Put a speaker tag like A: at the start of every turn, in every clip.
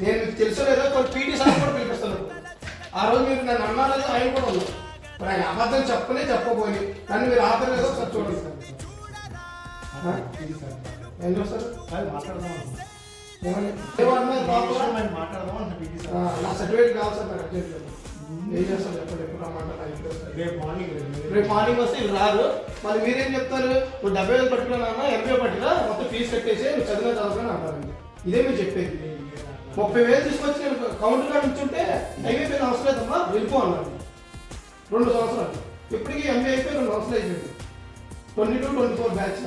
A: నేను తెలుసో లేదో కొన్ని పీటీ సార్ కూడా పిలిపిస్తాను ఆ రోజు మీరు నన్ను అన్నారో ఆయన కూడా ఉన్నారు. మరి ఆయన అబద్ధం చెప్పనే చెప్పబోయి. నన్ను మీరు ఆపలేదో ఒకసారి చూడండి ఏమని? ఏమన్నారు బాబు? ఆ, నా సర్టిఫికేట్ కావాలి సార్ నాకు. ఏం చేస్తారు? చెప్పండి ఎప్పుడు రమ్మంటారు.
B: రేపు మార్నింగ్
A: రేపు మార్నింగ్ వస్తే వీళ్ళు రారు. మరి మీరేం చెప్తారు? నువ్వు డెబ్బై వేలు పట్టుకున్నా ఎనభై పట్టినా మొత్తం ఫీజు కట్టేసి నువ్వు చదివిన చదువుకుని అంటారండి ఇదే మీరు చెప్పేది. ముప్పై వేలు తీసుకొచ్చి నేను కౌంటర్ కార్డు ఉంచుంటే అయిపోయిన అవసరం లేదమ్మా వెళ్ళిపో అన్నాడు. రెండు సంవత్సరాలు. ఇప్పటికీ ఎంబీ అయిపోయి రెండు సంవత్సరాలు అయిపోయింది. Twenty two twenty four batch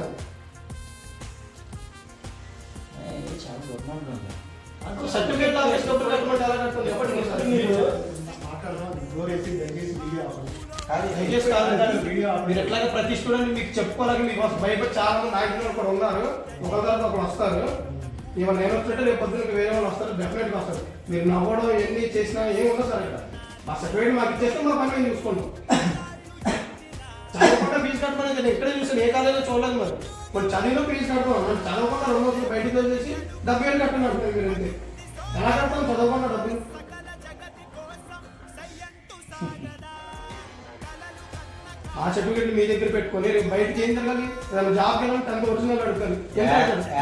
A: నాకు సర్టిఫికేట్ ఆఫీస్ డబ్బులు కట్టమంటే ఎలా కట్టాలి ఎప్పటికీ మీరు ఎట్లాగ ప్రతి స్టూడెంట్ మీకు చెప్పుకోవాలని మీకు భయపడి చాలా మంది నాయకులు కూడా ఉన్నారు. ఒకరి తర్వాత ఒకరు వస్తారు. ఇవాళ నేను వచ్చినట్టు రేపు పొద్దున్న వేరే వాళ్ళు వస్తారు డెఫినెట్గా వస్తారు. మీరు నవ్వడం ఎన్ని చేసినా ఏం ఉండదు సార్ ఇక్కడ. మా సర్టిఫికేట్ మాకు ఇచ్చేస్తే మా పని మేము చూసుకుంటాం. చదవకుండా ఫీజు కట్టమని నేను ఎక్కడ చూసాను? ఏ కాలేజీలో చూడలేదు మరి. మరి చదివిలో ఫీజు కట్టమని. మరి చదవకుండా రెండు రోజులు బయటికి వదిలేసి డబ్బు కట్టండి అంటున్నారు మీరు అంతే? ఎలా కడతాం? చదవకుండా డబ్బులు. ఆ సర్టిఫికెట్ మీ దగ్గర పెట్టుకొని రేపు బయటకి ఏం జరగాలి ఏదైనా జాబ్ వెళ్ళాలి తనకు ఒరిజినల్ అడుగుతారు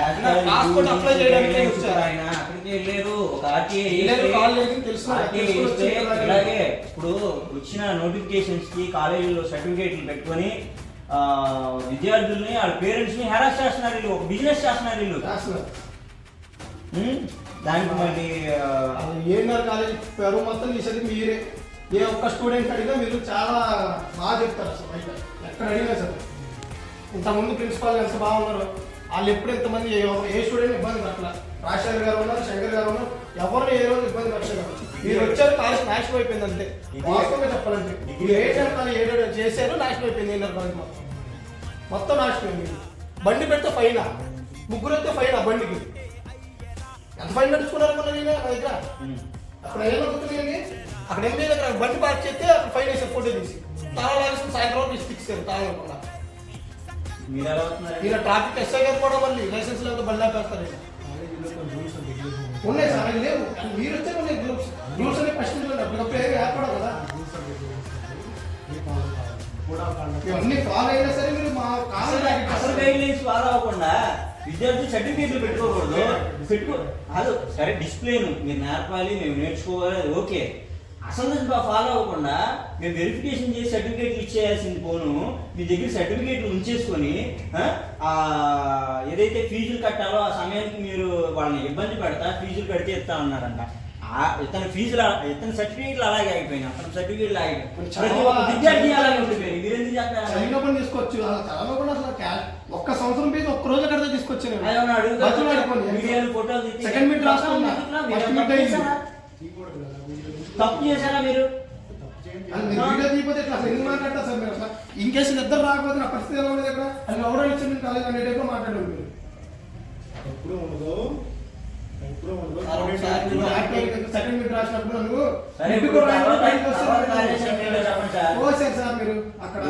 A: అడుగుతారు? పాస్పోర్ట్ అప్లై చేయడానికి వచ్చారు
C: ఆయన అక్కడికి వెళ్ళారు ఒక ఆర్టీఏ
A: వెళ్ళారు, కాల్ చేసి తెలుసు.
C: ఇలాగే ఇప్పుడు వచ్చిన నోటిఫికేషన్స్కి కాలేజీలో సర్టిఫికేట్లు పెట్టుకొని విద్యార్థుల్ని వాళ్ళ పేరెంట్స్ని హెరాస్ చేస్తున్నారు వీళ్ళు ఒక బిజినెస్ చేస్తున్నారు వీళ్ళు? దానికి మరి
A: అది ఏఎన్ఆర్ కాలేజ్ పేరు మొత్తం తీసేది మీరే ఏ ఒక్క స్టూడెంట్ అడిగినా మీరు చాలా బాగా చెప్తారు అసలు. బయట ఎక్కడ అడిగినా సరే. ఇంతకుముందు ప్రిన్సిపాల్ ఎంత బాగున్నారు వాళ్ళు ఎప్పుడు ఎంతమంది ఏ ఏ స్టూడెంట్ ఇబ్బంది పట్ల రాజశేఖర్ గారు ఉన్నారు శంకర్ గారు ఉన్నారు ఎవరిని ఏ రోజు ఇబ్బంది పట్టలేదు మీరు వచ్చారు కాలేజ్ నాశనం అయిపోయింది అంతే. వాస్తవంగా చెప్పాలంటే. మీరు ఏ చెప్పాలి ఏడు చేశారు నాశనం అయిపోయింది ఏఎన్ఆర్ కాలేజ్ మొత్తం మొత్తం నాశనం అయింది బండి పెడితే ఫైన్ ముగ్గురు వస్తే ఫైన్ బండికి. ఎంత ఫైన్ నడుచుకున్నారు మన నేను దగ్గర
C: ఉం.
A: అక్కడ ఏం అవుతుందండి అక్కడ బండి పార్క్ చేస్తే అక్కడ ఫైన్ వేసే ఫోటో తీసి. తాళం వేసుకుని సాయంత్రం తీసి ఫిక్స్ తాళం కూడా
C: మీరు ఎలా అవుతున్నారు
A: ఈయన ట్రాఫిక్ ఎస్ఐ గారు కూడా మళ్ళీ లైసెన్స్ లేకపోతే బండి ఆపేస్తారు ఉన్నాయి సార్ అవి లేవు. మీరు వచ్చే ఉన్నాయి గ్రూప్స్ గ్రూప్స్ అనే అప్పటికప్పుడు ఏమి ఏర్పడవు కదా. ఇవన్నీ ఫాలో అయినా సరే మీరు మా కాలం
C: అసలు గైడ్ లైన్స్ ఫాలో అవ్వకుండా విద్యార్థులు సర్టిఫికేట్లు పెట్టుకోకూడదు. పెట్టుకో అది సరే డిసిప్లిన్ మీరు నేర్పాలి మేము నేర్చుకోవాలి అది ఓకే. అసలు ఫాలో అవ్వకుండా మేము వెరిఫికేషన్ చేసి సర్టిఫికేట్లు ఇచ్చేయాల్సింది పోను. మీ దగ్గర సర్టిఫికేట్లు ఉంచేసుకొని ఏదైతే ఫీజులు కట్టాలో ఆ సమయానికి మీరు వాళ్ళని ఇబ్బంది పెడతా ఫీజులు కడితే ఇస్తా అన్నారంట. ఇతని ఫీజులు ఇతని సర్టిఫికేట్లు అలాగే ఆగిపోయినాయి అతని సర్టిఫికేట్లు ఆగిపోయినాయి విద్యార్థి అలాగే ఉండిపోయింది మీరెందుకు చేస్తారు
A: చదివినప్పుడు తీసుకోవచ్చు అలా చదవకుండా అసలు ఒక్క సంవత్సరం పేజ్ ఒక్క రోజు కడితే తీసుకొచ్చాను అడుక్కోండి.
C: వీడియోలు, ఫోటోలు తీసి-
A: సెకండ్ మిడ్.
C: మీరు తప్పు. చేశారా? మీరు?
A: మీరు ఎందుకు మీరు ఇన్ కేసు నిద్ర రాకపోతే నా పరిస్థితి ఎలా ఉండేది ఇక్కడ అని ఎవరో ఇచ్చింది కాలేజ్ అనే టైప్లో మాట్లాడారు మీరు.
B: ఎప్పుడు ఉండదు. ఎప్పుడు ఉండదు
A: సార్ ఒకసారి మీరు యాక్టివ్ సెకండ్ మిడ్ రాసినప్పుడు నువ్వు
C: సరే,
A: మీరు అక్కడ.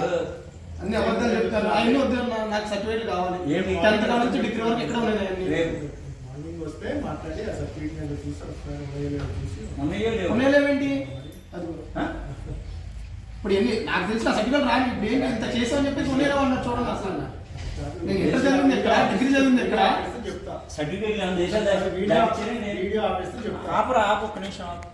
A: అన్ని అబద్ధాలు చెప్తారు అన్ని వద్దు నాకు సర్టిఫికేట్ కావాలి? టెన్త్ కాడ నుంచి డిగ్రీ వరకు ఎక్కడ ఉన్నాయి.
B: మార్నింగ్ వస్తే మాట్లాడి ఆ సర్టిఫికేట్ చూసి చూసి?
A: ఇప్పుడు ఎన్ని నాకు తెలిసిన సర్టిఫికేట్ రాని ఇప్పుడు ఏంటి ఇంత చేసామని చెప్పేసి ఉండేలా ఉన్నారు చూడండి అసలు నేను ఎంత చదివింది ఎక్కడ డిగ్రీ చదివింది ఎక్కడ
B: చెప్తా
C: సర్టిఫికేట్లు ఏమైనా చేశారా?
B: వీడియో ఆపేస్తే చెప్తా
C: ఆపురా ఆపు ఒక్క నిమిషం ఆపు.